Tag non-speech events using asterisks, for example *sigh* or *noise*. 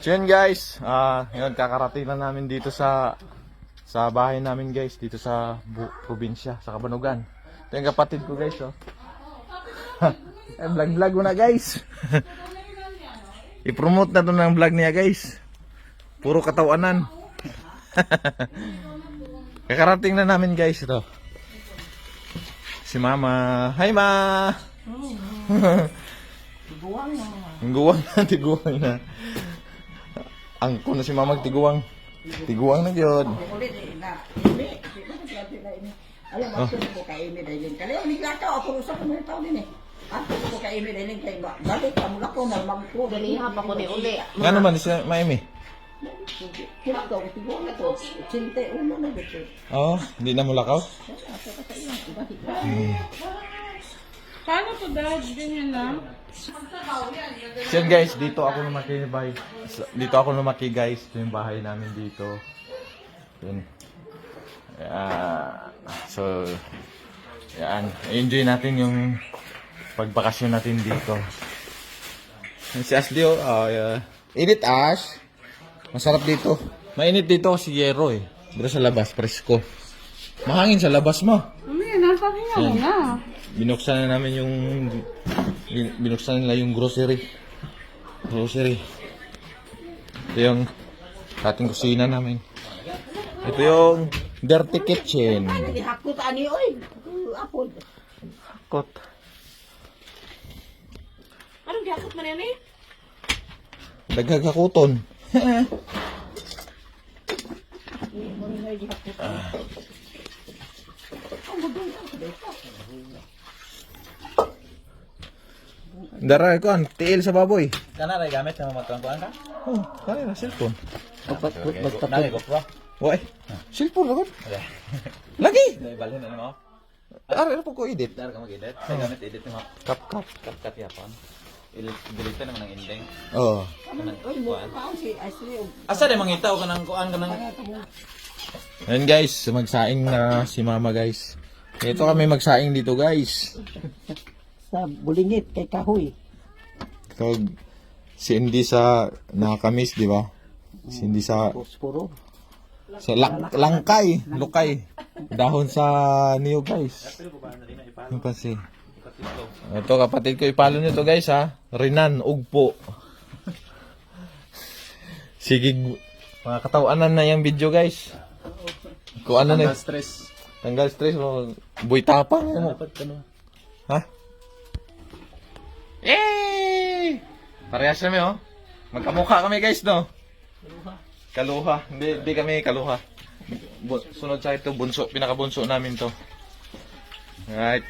So yun guys, ah, yun kakarating lang namin dito sa sa bahay namin guys, dito sa bu- probinsya, sa Kabanugan. Ito yung kapatid ko guys, oh. *laughs* eh, vlog-vlog mo na guys. *laughs* I-promote na to ng vlog niya guys. Puro katawanan. *laughs* Kakarating na namin guys ito. Si Mama. Hi Ma! Ang guwang na, tiguwang na. Ang kuno si Mama tiguwang. Tiguwang na gyud. Ini, ini? Alam mo, ko kay Amy dahil kali ang niglakaw ako sa mga tao din eh. Ako ko kay Amy dahil kay ba. Balik ka mula ko na magko. Daliha pa ko ni uli. Nga naman si Maimi. Kaya ko tigo na to. Sinte uno na dito. Oh, hindi na mulakaw. Paano to dad? Ganyan lang? So yun, guys, dito ako lumaki bay. Dito ako lumaki guys. Ito yung bahay namin dito. Yun. Ah, so, yan. Enjoy natin yung pagbakasyon natin dito. Si Ashley, oh. ah, yeah. Init, Ash. Masarap dito. Mainit dito si Yero eh. Pero sa labas, presko. Mahangin sa labas mo. Niya mo na. Binuksan na namin yung bin- binuksan nila yung grocery. Grocery. Ito yung ating kusina namin. Ito yung dirty kitchen. Hindi hakot ani oy. Apod. Kot. Anong gakot man yan eh? Daghagakuton. Dara ko an tiil sa baboy. Kana ray gamit sa mga kuan ka? Oh, kaya na cellphone. Nagi ko pro. Wai. Cellphone. Lagi. Dai balhin na mo. Ara po ko edit. Dar ka mag-edit. Sa gamit edit mo. Kap kap. Kat kat yapon. Il-delete naman ang ending. Oh. Pa si Ashley. Asa di mangita o kanang kuan kanang Ayun guys, magsaing na si mama guys. Ito kami magsaing dito guys. Sa bulingit kay kahoy. So, si Indy sa nakakamis, di ba? Si sa, Posporo. sa lak- langkay, lukay. Dahon sa niyo guys. Yung pa si. Ito kapatid ko, ipalo nyo to guys ha. Rinan, ugpo. Sige, mga katawanan na yung video guys. Kung ano na, stress. tanggal stress mo, buhay tapang. Ano? Dapat kano. Ha? Eh! Parehas kami oh. Magkamukha kami guys no. Kaluha. Hindi, hindi kami kaluha. Bu- sunod sa ito, bunso, pinakabunso namin to. Right.